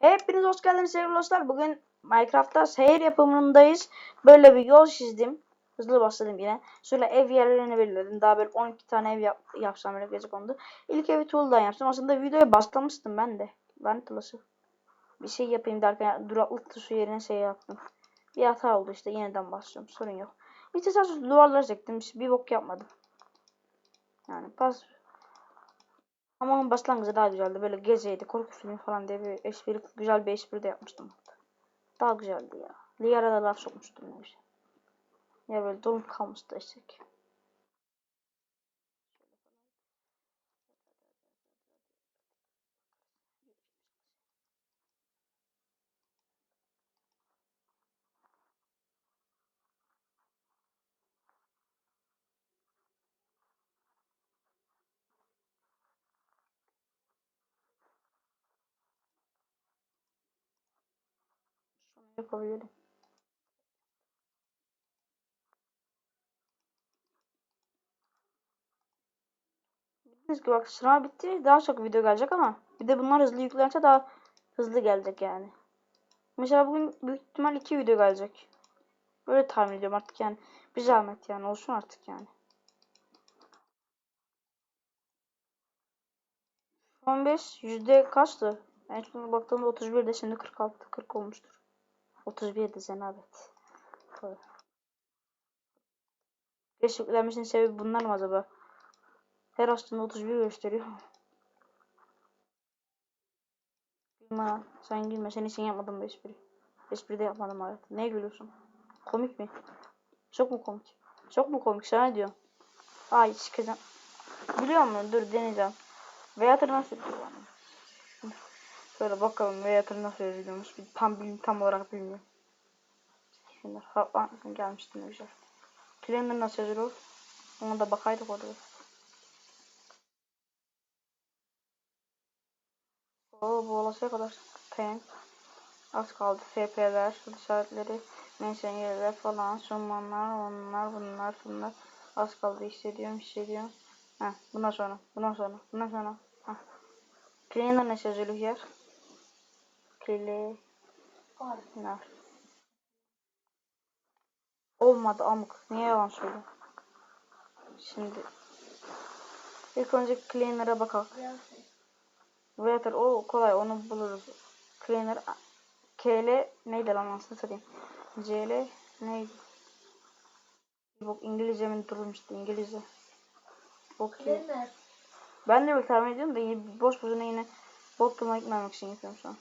Hepiniz hoş geldiniz sevgili dostlar. Bugün Minecraft'ta şehir yapımındayız. Böyle bir yol çizdim. Hızlı başladım yine. Şöyle ev yerlerini belirledim. Daha böyle 12 tane ev yap yapsam böyle gece kondu. İlk evi tuğladan yaptım. Aslında videoya başlamıştım ben de. Lanet olası. Bir şey yapayım derken duraklık tuşu yerine şey yaptım. Bir hata oldu işte. Yeniden başlıyorum. Sorun yok. Bir tesadüf duvarlar çektim. Bir bok yapmadım. Yani pas ama onun başlangıcı daha güzeldi. Böyle geceydi, korku filmi falan diye bir espri, güzel bir espri de yapmıştım. Daha güzeldi ya. Liara da laf sokmuştum ne güzel. Ya böyle donup kalmıştı eşek. Şunu yapabilirim. Bildiğiniz gibi bak sınav bitti. Daha çok video gelecek ama bir de bunlar hızlı yüklense daha hızlı gelecek yani. Mesela bugün büyük ihtimal iki video gelecek. Böyle tahmin ediyorum artık yani. Bir zahmet yani olsun artık yani. 15 yüzde kaçtı? En son baktığımda 31'de şimdi 46 40 olmuştur. 31'de cenabet. Geç yüklenmesinin sebebi bunlar mı acaba? Her aslında 31 gösteriyor. Gülme. Sen gülme. Senin için yapmadım bu espri. Espri de yapmadım hayat. Neye gülüyorsun? Komik mi? Çok mu komik? Çok mu komik? Sana ne diyorum? Ay çıkacağım. Biliyor musun? Dur deneyeceğim. Veyahut nasıl yapıyor? Şöyle bakalım veyahut nasıl yazılıyormuş. Tam bilim tam olarak bilmiyorum. Şimdi ha, gelmiştim ne güzel. Planner nasıl yazılıyor? Ona da bakaydık orada. Oo bu olasıya kadar. Pen. Az kaldı. FP'ler, işaretleri, mention yerler falan, sunmanlar, onlar, bunlar, bunlar. Az kaldı hissediyorum, hissediyorum. Ha, bundan sonra, bundan sonra, bundan sonra. Ha. Cleaner ne yer? Cleaner. Olmadı amık. Niye yalan söylüyorsun? Şimdi ilk önce cleaner'a bakalım. Water o kolay onu buluruz. Cleaner KL neydi lan aslında satayım. CL neydi? Bak İngilizce mi durmuştu İngilizce. Okey. Ben de bir tahmin ediyorum da boş boşuna yine bot gitmemek için yapıyorum şu an.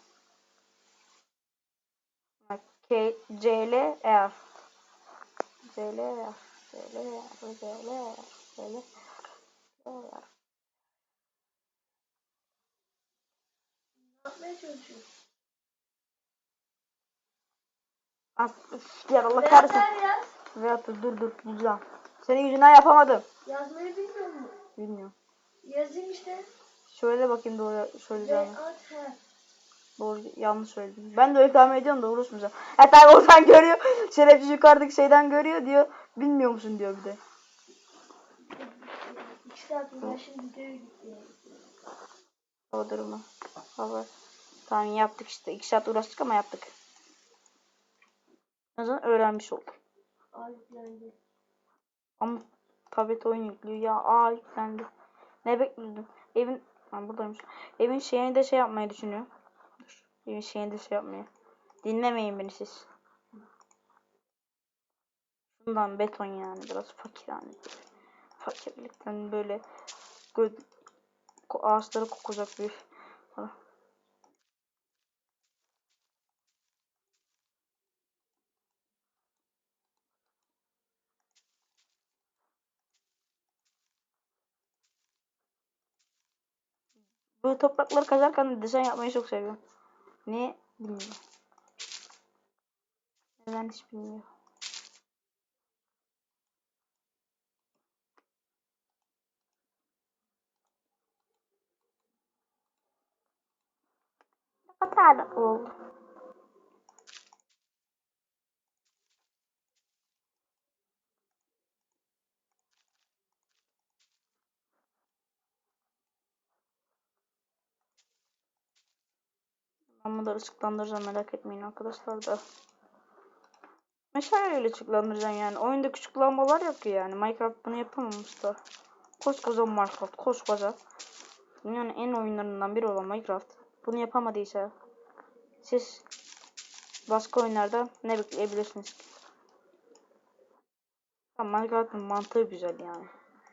K, CL R. CL R. CL R. CL R. CL R. yapmaya çalışıyor. As, üf, ya Allah kahretsin. Beraber yaz. Veya dur dur bulacağım. Senin yüzünden yapamadım. Yazmayı bilmiyor mu? Bilmiyorum. Yazayım işte. Şöyle bakayım doğru Ve söyleyeceğim. at he. Doğru yanlış söyledim. Ben de öyle tahmin ediyorum da uğraşmayacağım. Ha tabi oradan görüyor. Şerefsiz yukarıdaki şeyden görüyor diyor. Bilmiyor musun diyor bir de. İki saat ben videoya gitti. O durumu. Hava. Tamam yaptık işte. İki saat uğraştık ama yaptık. O zaman öğrenmiş olduk. Yüklendi. Ama tablet oyun yüklüyor ya. Aa yüklendi. Ne bekliyordum? Evin ha, buradaymış. Evin şeyini de şey yapmayı düşünüyorum. Evin şeyini de şey yapmayı. Dinlemeyin beni siz. Şundan beton yani biraz fakir hani. Fakirlikten böyle ağaçları kokacak bir. Böyle toprakları kazarken de dizayn yapmayı çok seviyorum. Ne bilmiyorum. Neden hiç bilmiyorum. Ne kadar da oldu. Ben bunları ışıklandıracağım merak etmeyin arkadaşlar da. Meşaleyle ışıklandıracağım yani. Oyunda küçük lambalar yok ki yani. Minecraft bunu yapamamış da. Koskoca Minecraft, koskoca. Dünyanın en oyunlarından biri olan Minecraft. Bunu yapamadıysa siz başka oyunlarda ne bekleyebilirsiniz ki? Ama Minecraft'ın mantığı güzel yani.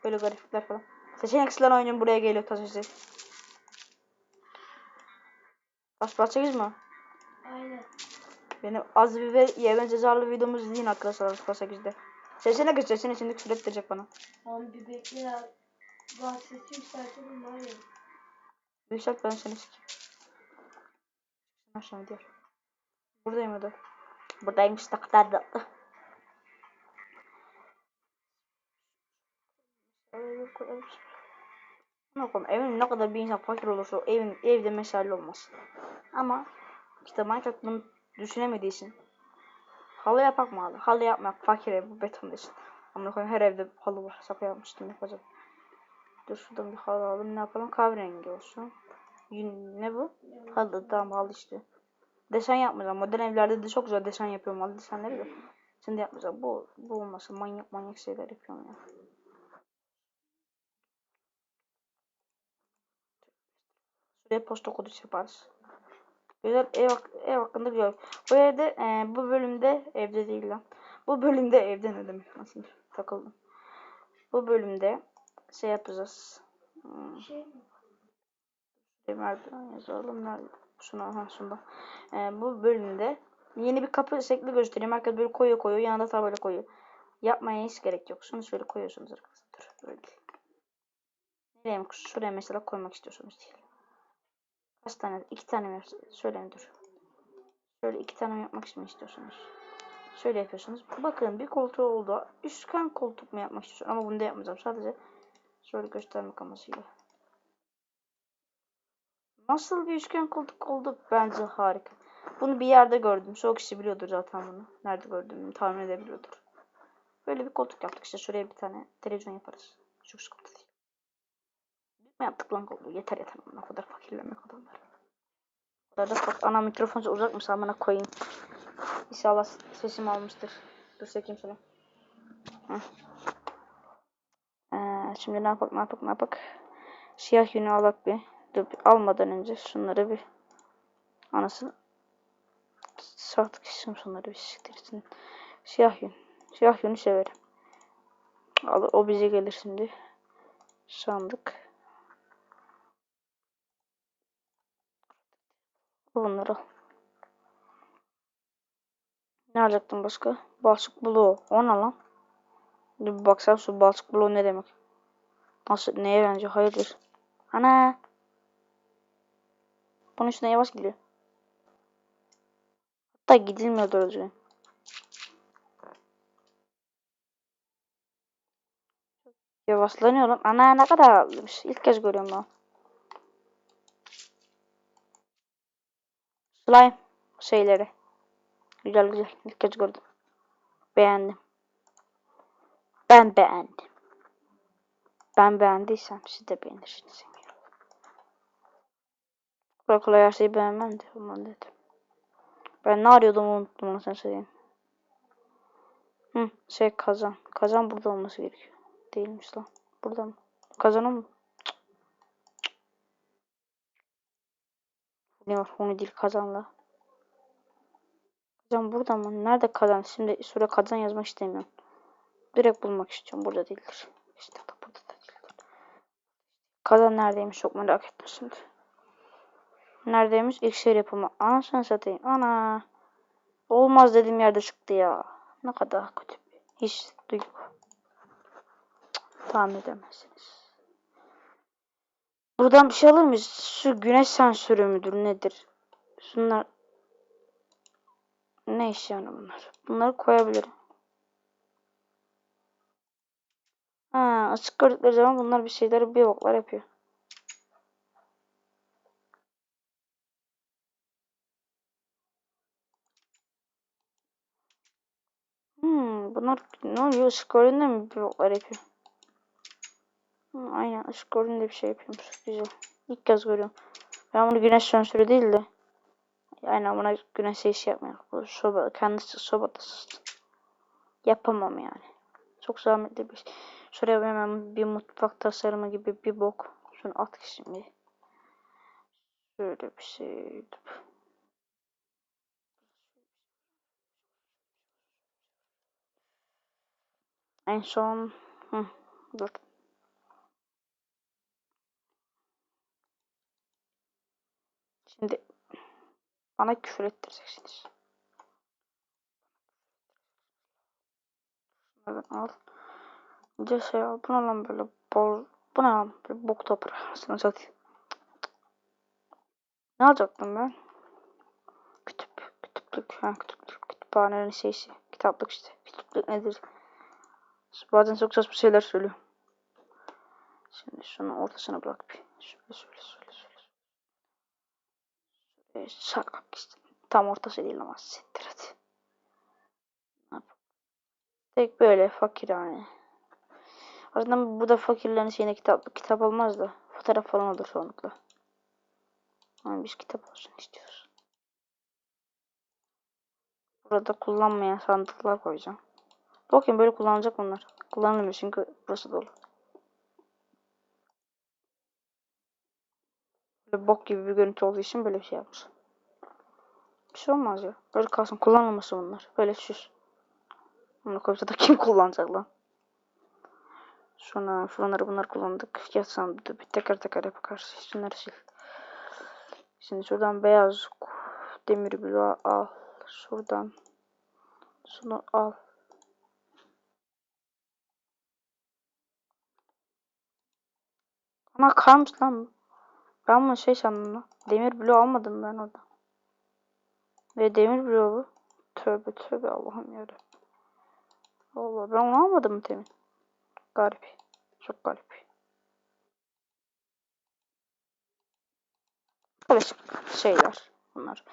Böyle grafikler falan. Seçenek sıran oyunun buraya geliyor taş basacağız mı? Aynen. Benim az bir ve yemen cezalı videomu izleyin arkadaşlar Aspa 8'de. Sesine göz sesini şimdi küfür ettirecek bana. Tamam bir bekle ya. Bak sesi yükseltelim var ya. Yükselt ben seni sikeyim. Aşağı diyor. Buradayım orada. Buradaymış da kadar tatlı. Bakalım evin ne kadar bir insan fakir olursa o evin evde meşale olmaz. Ama işte Minecraft bunu düşünemediği için halı yapak mı halı? Halı yapmak fakir ev bu beton için. Ama koyayım her evde halı var. Şaka yapmıştım yapacağım. Dur şuradan bir halı alalım ne yapalım kahverengi olsun. Ne bu? Halı tamam halı işte. Desen yapmayacağım. Modern evlerde de çok güzel desen yapıyorum halı desenleri de. Şimdi yapmayacağım. Bu, bu olmasın. Manyak manyak şeyler yapıyorum ya. Şuraya posta kodu yaparız. Güzel ev, ev hakkında güzel. Bu evde e, bu bölümde evde değil lan. Bu bölümde evde ne demek nasıl takıldım. Bu bölümde şey yapacağız. Hmm. Şey? Merdiven yazalım. Nerede? Şuna, ha şunda. Ee, bu bölümde yeni bir kapı şekli göstereyim. Herkes böyle koyuyor koyuyor. Yanında tabela koyuyor. Yapmaya hiç gerek yok. Şunu şöyle koyuyorsunuz arkadaşlar. Dur, böyle. Nereye? Şuraya mesela koymak istiyorsunuz değil. Kaç tane? İki tane mi? Söyleyin dur. Şöyle iki tane yapmak mı istiyorsunuz? Şöyle yapıyorsunuz. Bakın bir koltuğu oldu. Üçgen koltuk mu yapmak istiyorsun? Ama bunu da yapmayacağım. Sadece şöyle göstermek amacıyla. Nasıl bir üçgen koltuk oldu? Bence harika. Bunu bir yerde gördüm. Çoğu kişi biliyordur zaten bunu. Nerede gördüğümü tahmin edebiliyordur. Böyle bir koltuk yaptık işte. Şuraya bir tane televizyon yaparız. Çok sıkıntı. Ne yaptık lan koltuğu? Yeter yeter. Ne kadar fakirlemek adamlar. O kadar da bak ana mikrofonu uzak mı amına koyayım. İnşallah sesim almıştır. Dur çekeyim şunu. Ee, şimdi ne yapak ne yapak ne yapak. Siyah yünü alak bir. Dur bir almadan önce şunları bir anasını sattık isim şunları bir siktirsin. Siyah yün. Siyah yünü severim. Al, o bize gelir şimdi. Sandık. Al Bunları. Ne alacaktım başka? Balçık bloğu. O ne lan? Bir baksam şu balçık bloğu ne demek? Nasıl? Neye benziyor? Hayırdır? Ana! Bunun üstüne yavaş gidiyor. Hatta gidilmiyor doğru düzgün. Yavaşlanıyor lan. Ana ne kadar havalıymış. İlk kez görüyorum ben. Slime şeyleri. Güzel güzel. İlk kez gördüm. Beğendim. Ben beğendim. Ben beğendiysem siz de beğenirsiniz. Kolay kolay her şeyi beğenmem de. Aman dedim. Ben ne arıyordum unuttum onu sen söyleyeyim. Hı, şey kazan. Kazan burada olması gerekiyor. Değilmiş lan. Burada mı? Kazanı mı? Ne var? Onu değil kazanla. Kazan burada mı? Nerede kazan? Şimdi süre kazan yazmak istemiyorum. Direkt bulmak istiyorum. Burada değildir. İşte da burada da değildir. Kazan neredeymiş? Çok merak ettim şimdi. Neredeymiş? İksir yapımı. Anasını satayım. Ana. Olmaz dediğim yerde çıktı ya. Ne kadar kötü his duygu. Tahmin edemezsiniz. Buradan bir şey alır mıyız? Şu güneş sensörü müdür nedir? Şunlar ne iş yani bunlar? Bunları koyabilirim. Ha, açık gördükleri zaman bunlar bir şeyleri bir boklar yapıyor. Hmm, bunlar ne oluyor? Işık gördüğünde mi bir boklar yapıyor? Hmm, aynen ışık gördüğünde bir şey yapıyormuş. Güzel. İlk kez görüyorum. Ben bunu güneş sensörü değil de Yani buna güneş iş yapmıyor. Bu soba, kendisi sobada ısıtsın. Yapamam yani. Çok zahmetli bir şey. Şuraya hemen bir mutfak tasarımı gibi bir bok. Şunu at şimdi. Şöyle bir şey. En son Hı, dur. Şimdi bana küfür ettireceksiniz. Şunlardan al. De şey al. Bu ne lan böyle bol. Bu ne lan böyle bok toprağı. Sana satayım. Ne alacaktım ben? Kütüp. Kütüplük. Ha kütüplük. Kütüphanenin şeysi. Kitaplık işte. Kütüplük nedir? Bazen çok saçma şeyler söylüyor. Şimdi şunu ortasına bırak bir. Şöyle şöyle şöyle. Şöyle sarkak işte. Tam ortası değil ama siktir hadi. Tek böyle fakirhane. Aslında bu da fakirlerin şeyine kitap kitap olmaz da fotoğraf falan olur çoğunlukla. Ama biz kitap olsun istiyoruz. Burada kullanmayan sandıklar koyacağım. Bakayım böyle kullanacak bunlar. Kullanılmıyor çünkü burası dolu. Böyle bok gibi bir görüntü olduğu için böyle bir şey yapmış. Bir şey olmaz ya. Böyle kalsın kullanılması bunlar. Böyle süs. Bunu koysa da kim kullanacak lan? Sonra şunları bunlar kullandık. Yat sandığı bir teker teker yaparız. Şunları sil. Şimdi şuradan beyaz demir bloğu al. Şuradan şunu al. Ana karmış lan bu. Ben bunu şey sandım lan. Demir bloğu almadım ben orada. Ve demir bloğu. Tövbe tövbe Allah'ım yarabbim. Allah ben onu almadım mı temin? Garip. Çok garip. Klasik şeyler bunlar.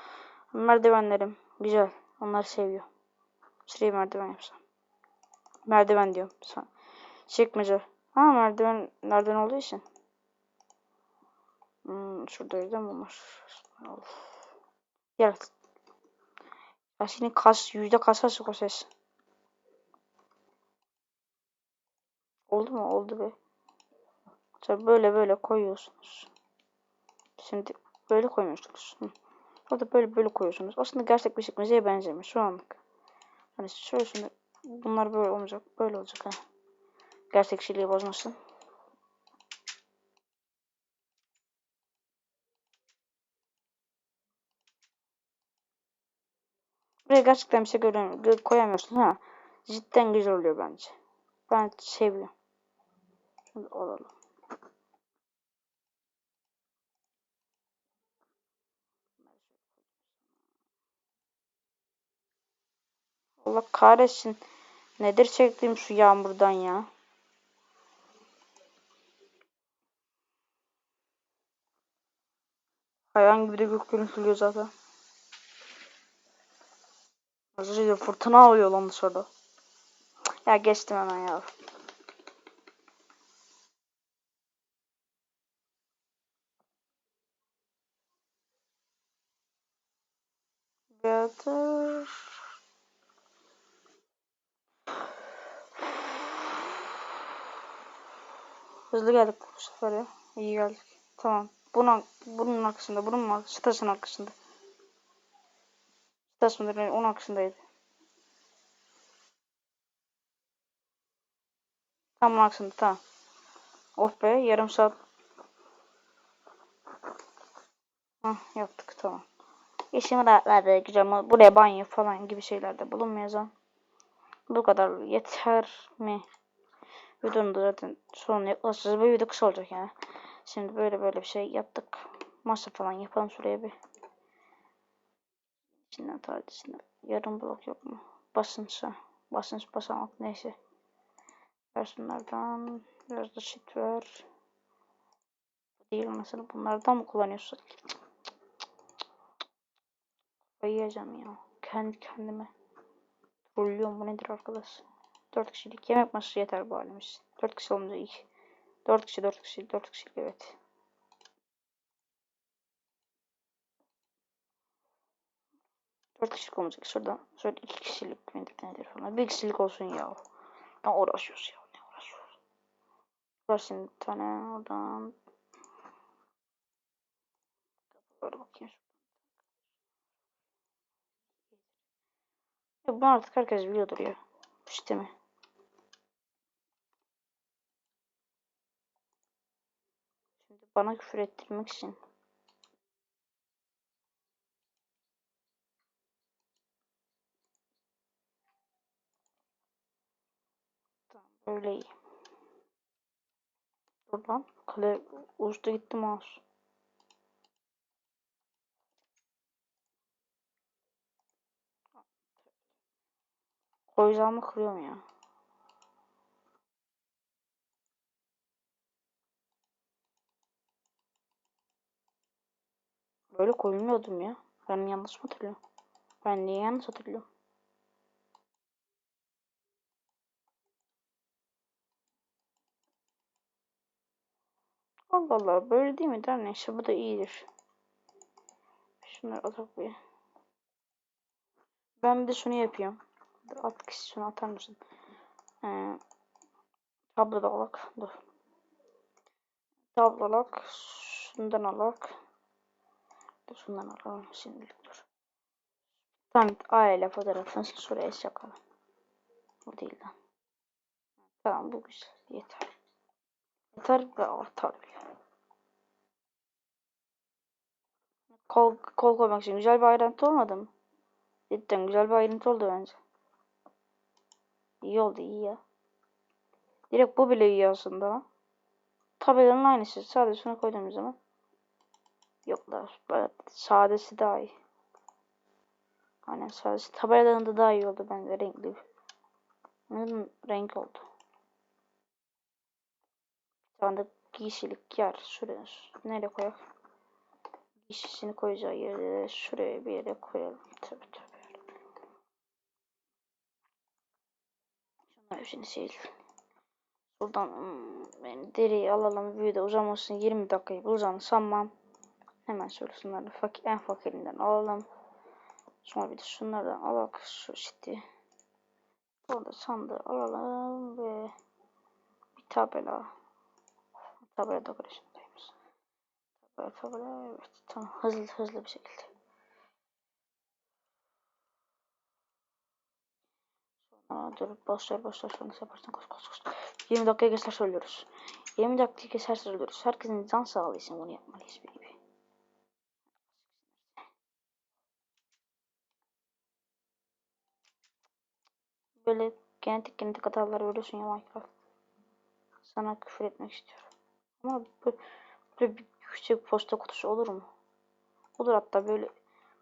Merdivenlerim güzel. Onları seviyor. Şuraya merdiven yapsam. Merdiven diyorum. Çekmece. Ha merdiven nereden olduğu için. Şuradaydı değil mi bunlar? Of. Gel. Ya senin kas, yüzde kasa sık o ses. Oldu mu? Oldu be. Tabii böyle böyle koyuyorsunuz. Şimdi böyle koymuyorsunuz. O da böyle böyle koyuyorsunuz. Aslında gerçek bir çekmeceye benzemiyor şu anlık. Hani şöyle şimdi bunlar böyle olmayacak. Böyle olacak ha. Gerçekçiliği bozmasın. Buraya gerçekten bir şey göremiyorum. gö- koyamıyorsun ha. Cidden güzel oluyor bence. Ben seviyorum. Şimdi alalım. Allah kahretsin. Nedir çektiğim şu yağmurdan ya? Hayvan gibi de gök gürültülüyor zaten. Az önce de fırtına oluyor lan dışarıda. Ya geçtim hemen ya. Beatır. Hızlı geldik bu sefer ya. İyi geldik. Tamam. Bunun, bunun arkasında, bunun mu? Stasın arkasında. Stas mıdır? Yani onun arkasındaydı. Tam onun arkasında, tamam. Oh be, yarım saat. Hah, yaptık, tamam. İşimi rahatladı, güzel. Buraya banyo falan gibi şeyler de bulunmayacağım. Bu kadar yeter mi? Videonun da zaten sonu yaklaşacağız. Bu video kısa olacak yani. Şimdi böyle böyle bir şey yaptık. Masa falan yapalım şuraya bir. İçinden tarihçesinden. Yarım blok yok mu? Basınçsa. Basınç basamak neyse. Ver şunlardan. Biraz da shit ver. Değil mesela bunlardan mı kullanıyorsun? Kafayı yiyeceğim ya. Kendi kendime. Trollüyorum bu nedir arkadaş? 4 kişilik yemek masası yeter bu halimiz. 4 kişi olunca iyi. 4 kişi 4 kişi 4 kişilik evet. Dört kişilik olmayacak. Şuradan şöyle iki kişilik mi nedir falan. Bir kişilik olsun ya. Ne uğraşıyoruz ya. Ne uğraşıyoruz. Var şimdi bir tane oradan. Böyle bakayım. Ya bunu artık herkes biliyordur ya. İşte mi? Şimdi bana küfür ettirmek için. Böyle iyi. Dur lan. Kale uçtu gitti mouse. Koyacağımı kırıyorum ya. Böyle koyulmuyordum ya. Ben yanlış mı hatırlıyorum? Ben niye yanlış hatırlıyorum? Allah Allah böyle değil mi? Der neyse bu da iyidir. Şunları atak bir. Ben bir de şunu yapıyorum. At kişi şunu atar mısın? Ee, tabloda alak. Dur. Tablo alak. Şundan alak. Şundan alalım şimdilik dur. Tamam aile fotoğrafını şuraya çakalım. Bu değil lan. Tamam bu güzel. Yeter. Yeter ve. Kol, kol koymak için güzel bir ayrıntı olmadı mı? Cidden güzel bir ayrıntı oldu bence. İyi oldu iyi ya. Direkt bu bile iyi aslında lan. Tabelanın aynısı. Sadece şunu koyduğumuz zaman. Yok da sadesi daha iyi. Aynen sadesi. Tabeladan da daha iyi oldu bence renkli. Mı? Renk oldu. De giysilik yer. Şuraya. Nereye koyak? Giysisini koyacağı yere şuraya bir yere koyalım. Tabii tabii. Şunları hepsini sil. Buradan hmm, yani deriyi alalım. Video uzamasın 20 dakikayı bulacağını sanmam. Hemen şöyle şunları fakir, en fakirinden alalım. Sonra bir de şunlardan alalım. Şu işte. Burada sandığı alalım ve bir tabela. Tabela dekorasyondayız. Tabela tabela evet tamam hızlı hızlı bir şekilde. Sonra dur boşver boşver sonra yaparsın koş koş koş. 20 dakika geçer söylüyoruz. 20 dakika geçer söylüyoruz. Herkesin can sağlığı için bunu yapmalıyız baby. Böyle genetik genetik hatalar veriyorsun ya Minecraft. Sana küfür etmek istiyorum. Ama bu- böyle bir küçük posta kutusu olur mu? Olur hatta böyle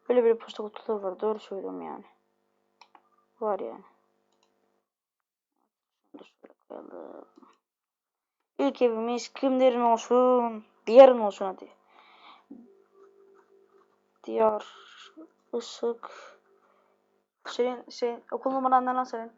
böyle bir posta kutusu var. Doğru söylüyorum yani. Var yani. İlk evimiz kimlerin olsun? Diyarın olsun hadi. Diyar, ışık. Senin, senin okul numaran ne lan senin?